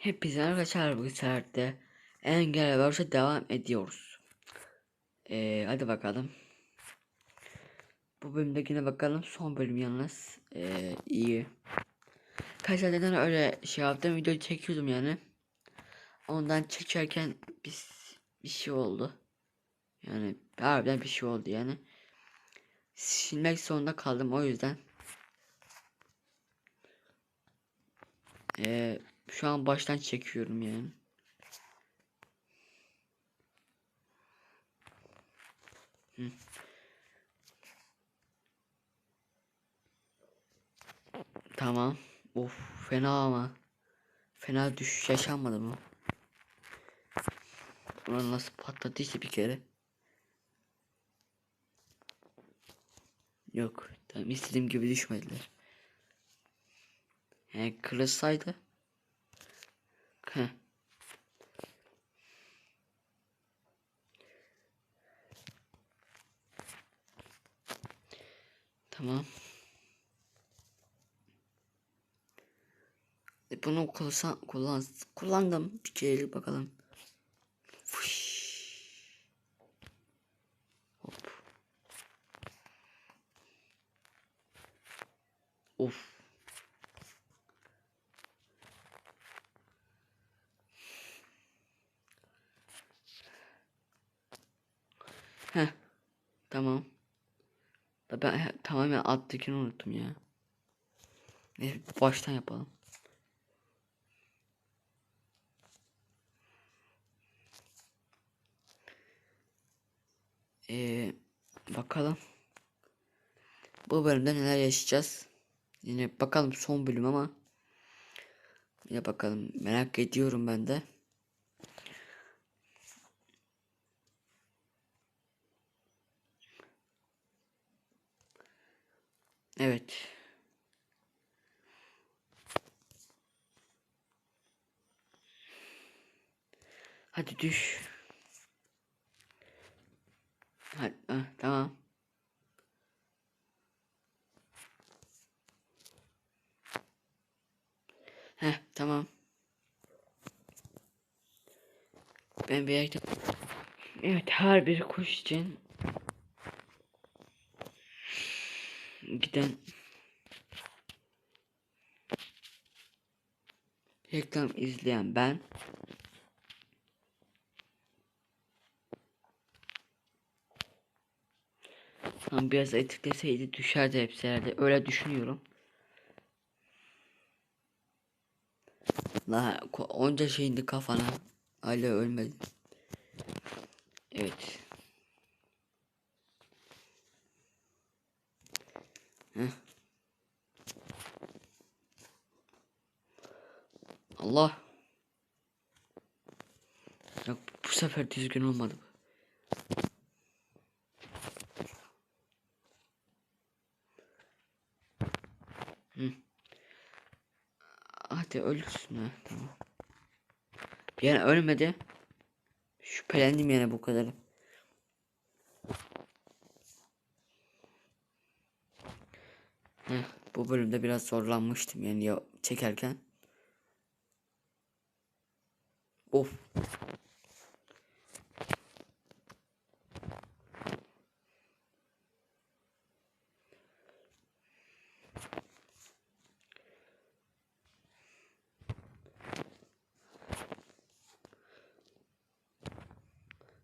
Hepinize arkadaşlar bu saatte engel varsa devam ediyoruz. Ee, hadi bakalım. Bu bölümdekine bakalım. Son bölüm yalnız. Ee, iyi. Kaç neden öyle şey yaptım. Video çekiyordum yani. Ondan çekerken bir, bir şey oldu. Yani harbiden bir şey oldu yani. Silmek zorunda kaldım o yüzden. Ee, şu an baştan çekiyorum yani. Tamam. Of fena ama. Fena düşüş yaşanmadı mı? Ulan nasıl patladıysa bir kere. Yok. Tamam istediğim gibi düşmediler. Yani kırılsaydı. Heh. Tamam. E bunu kullan, kullan, kullandım. Bir kere bakalım. Fış. Hop. Of. Heh. Tamam. Da ben tamamen alttakini unuttum ya. Neyse baştan yapalım. Ee, bakalım. Bu bölümde neler yaşayacağız. Yine bakalım son bölüm ama. Yine bakalım merak ediyorum ben de. Evet. Hadi düş. Hadi, ah, tamam. Heh, tamam. Ben bir yerde... Evet, her bir kuş için giden reklam izleyen ben Tam biraz etikleseydi düşerdi hepsi herhalde. Öyle düşünüyorum. La onca şey indi kafana. Hala ölmedi. Evet. Allah. Yok bu sefer düzgün olmadı. Hı. Hadi ölürsün ha tamam. Yani ölmedi. Şüphelendim yani bu kadar. Heh, bu bölümde biraz zorlanmıştım yani ya çekerken. Of.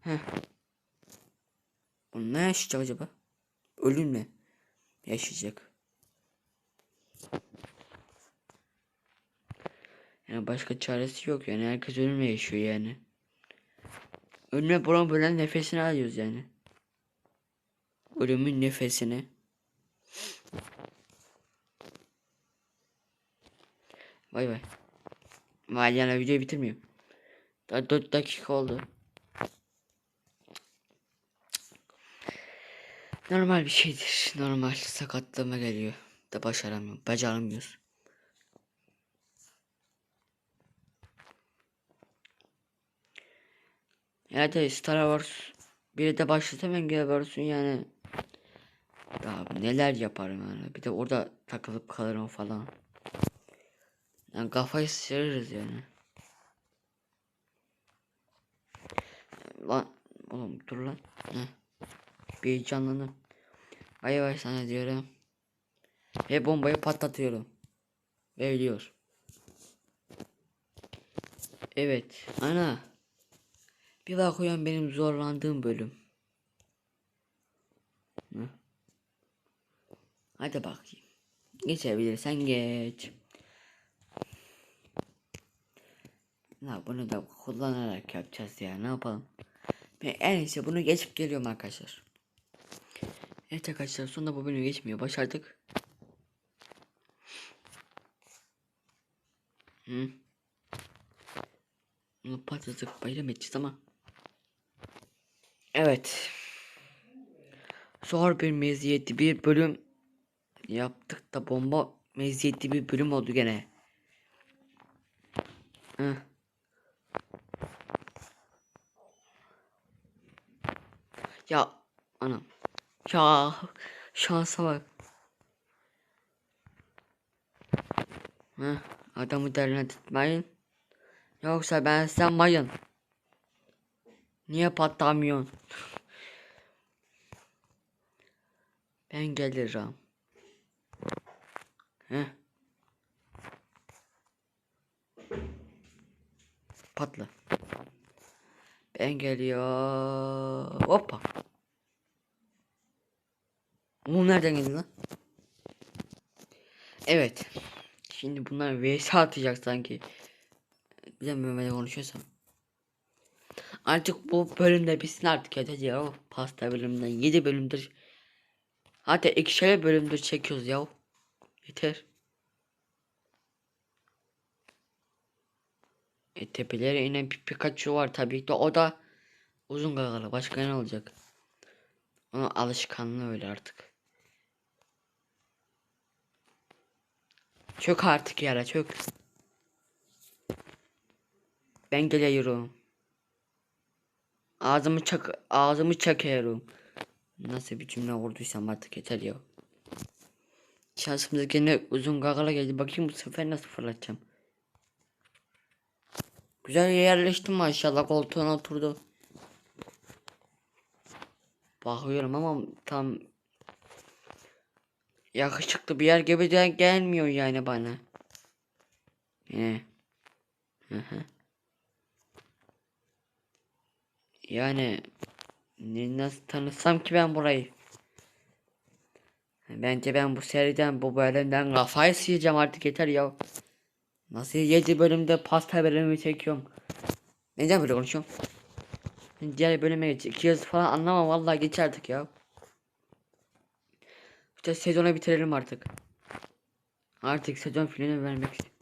Heh. Bu ne yaşayacak acaba? Ölüm mü? Yaşayacak. Yani başka çaresi yok yani herkes ölümle yaşıyor yani. Ölüme bulan bölen nefesini alıyoruz yani. Ölümün nefesini. Vay vay. Vay yani videoyu bitirmiyorum. Daha 4 dakika oldu. Normal bir şeydir. Normal sakatlığıma geliyor. Da başaramıyorum. Beceremiyoruz. Ya da Star Wars biri de başlasam ben yani. Ya neler yaparım yani. Bir de orada takılıp kalırım falan. Yani kafayı sıyırırız yani. Lan oğlum dur lan. Heh. Bir canlanım. Vay vay sana diyorum. Ve bombayı patlatıyorum. Ve ölüyor. Evet. Ana. Bir bakıyorum benim zorlandığım bölüm. Hadi bakayım. Geçebilirsen geç. Ya bunu da kullanarak yapacağız ya ne yapalım. Ben en iyisi bunu geçip geliyorum arkadaşlar. Evet arkadaşlar sonunda bu bölümü geçmiyor başardık. Hı. Bunu patlatıp bayram edeceğiz ama. Evet. Zor bir meziyetli bir bölüm yaptık da bomba meziyetli bir bölüm oldu gene. Hı. Ya anam. Ya şansa bak. Heh, adamı derine tutmayın. Yoksa ben sen mayın. Niye patlamıyorsun? ben gelirim. Heh. Patla. Ben geliyor. Hoppa. Bu nereden geldi lan? Evet. Şimdi bunlar vs atacak sanki. Bilmiyorum ben konuşuyorsam. Artık bu bölümde bitsin artık yeter ya. Pasta bölümünden 7 bölümdür. Hatta ikişer bölümdür çekiyoruz ya. Yeter. E tepelere inen bir Pikachu var tabii ki de o da uzun gagalı başka ne olacak? Onun alışkanlığı öyle artık. Çök artık yara çök. Ben geliyorum. Ağzımı çak ağzımı çakıyorum. Nasıl bir cümle kurduysam artık yeter ya. Şansımıza gene uzun gagala geldi. Bakayım bu sefer nasıl fırlatacağım. Güzel yerleştim maşallah koltuğuna oturdu. Bakıyorum ama tam yakışıklı bir yer gibi de gelmiyor yani bana. He. Hı hı. Yani ne- nasıl tanısam ki ben burayı? Bence ben bu seriden bu bölümden kafayı sıyacağım artık yeter ya. Nasıl 7 bölümde pasta bölümü çekiyorum. Neden böyle konuşuyorum? Diğer bölüme geç. İki yazı falan anlamam vallahi geç artık ya. İşte sezonu bitirelim artık. Artık sezon filmini vermek istiyorum.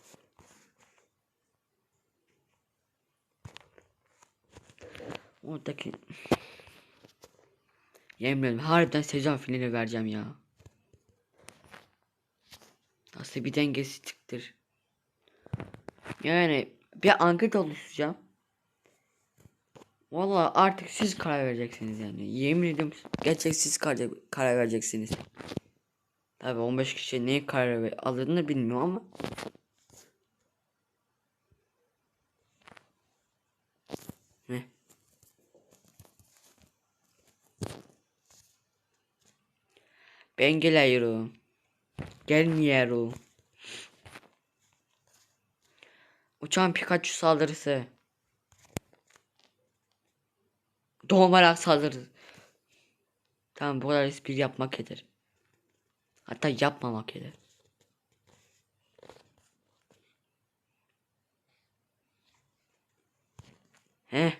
Oradaki Yemin harbiden sezon finali vereceğim ya. Nasıl bir dengesizliktir. Yani bir anket oluşturacağım. Valla artık siz karar vereceksiniz yani. Yemin ediyorum gerçek siz karar, karar vereceksiniz. Tabi 15 kişi neye karar ver alırdığını bilmiyorum ama. Ben geliyorum. Gelmiyorum. Uçan Pikachu saldırısı. Doğmarak saldırı. Tamam bu kadar espri yapmak yeter. Hatta yapmamak yeter. He.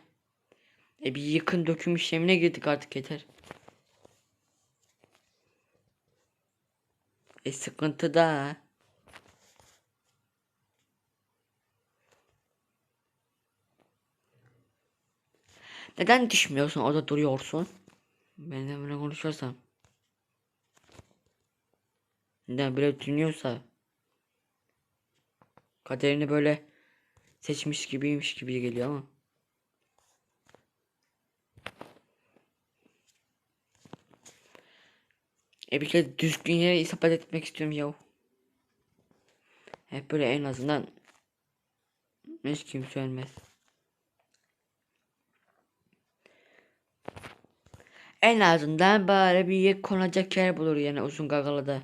E bir yıkın döküm işlemine girdik artık yeter. E sıkıntı da. Neden düşmüyorsun orada duruyorsun? Benimle böyle konuşuyorsan. Neden böyle düşünüyorsa. Kaderini böyle seçmiş gibiymiş gibi geliyor ama. E bir kere düzgün yere isabet etmek istiyorum yahu. Hep böyle en azından hiç kimse ölmez. En azından bari bir konacak yer bulur yani uzun gagalıda.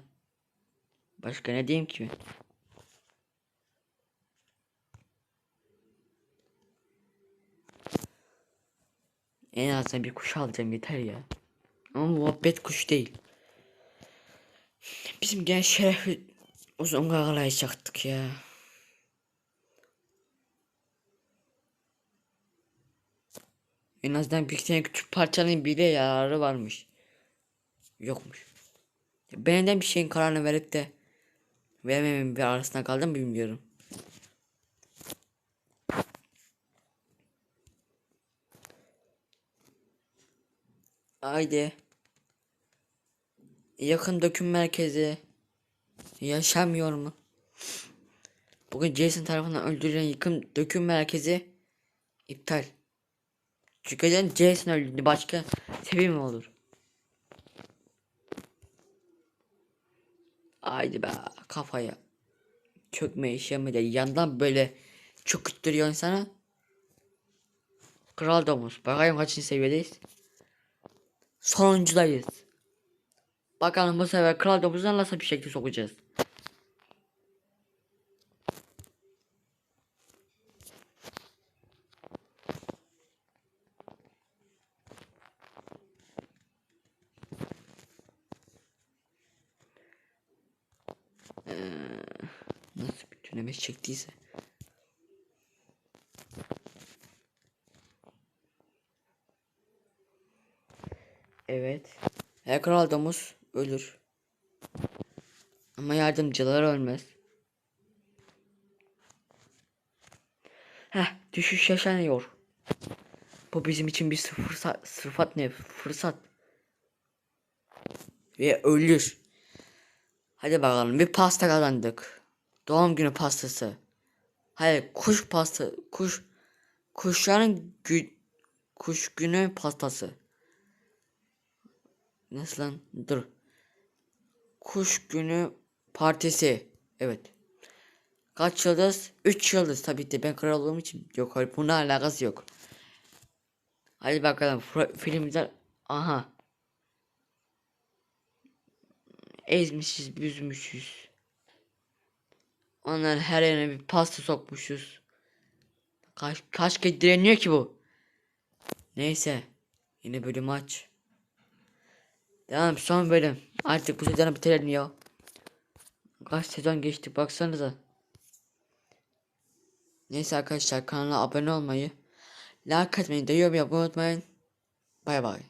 Başka ne diyeyim ki? En azından bir kuş alacağım yeter ya. Ama muhabbet kuş değil. Bizim genç şerefi uzun gagalayacaktık ya. En azından bir tane küçük parçanın bile yararı varmış. Yokmuş. Benden bir şeyin kararını verip de veremememin bir arasında kaldım bilmiyorum. Haydi. Yakın döküm merkezi. Yaşamıyor mu? Bugün Jason tarafından öldürülen yıkım döküm merkezi iptal. Çünkü Jason öldü başka sebebi mi olur? Haydi be kafaya. Çökme işemedi. Yandan böyle çöküttürüyor sana. Kral domuz. Bakayım kaçıncı seviyedeyiz. Sonuncudayız. Bakalım bu sefer kral domuzu nasıl bir şekilde sokacağız. Ee, nasıl bir döneme çektiyse. Evet. Kral domuz ölür. Ama yardımcılar ölmez. Heh, düşüş yaşanıyor. Bu bizim için bir fırsat, fırsat ne? Fırsat. Ve ölür. Hadi bakalım bir pasta kazandık. Doğum günü pastası. Hayır kuş pasta kuş kuşların gü, kuş günü pastası. Nasıl lan? Dur. Kuş günü partisi. Evet. Kaç yıldız? 3 yıldız tabii ki ben kral olduğum için. Yok hayır bununla alakası yok. Hadi bakalım filmden aha. Ezmişiz, büzmüşüz. Onların her yerine bir pasta sokmuşuz. Kaç, kaç kez direniyor ki bu? Neyse. Yine bölüm aç. Devam son bölüm. Artık bu sezonu bitirelim ya. Kaç sezon geçti baksanıza. Neyse arkadaşlar kanala abone olmayı, like atmayı, da yorum yapmayı unutmayın. Bay bay.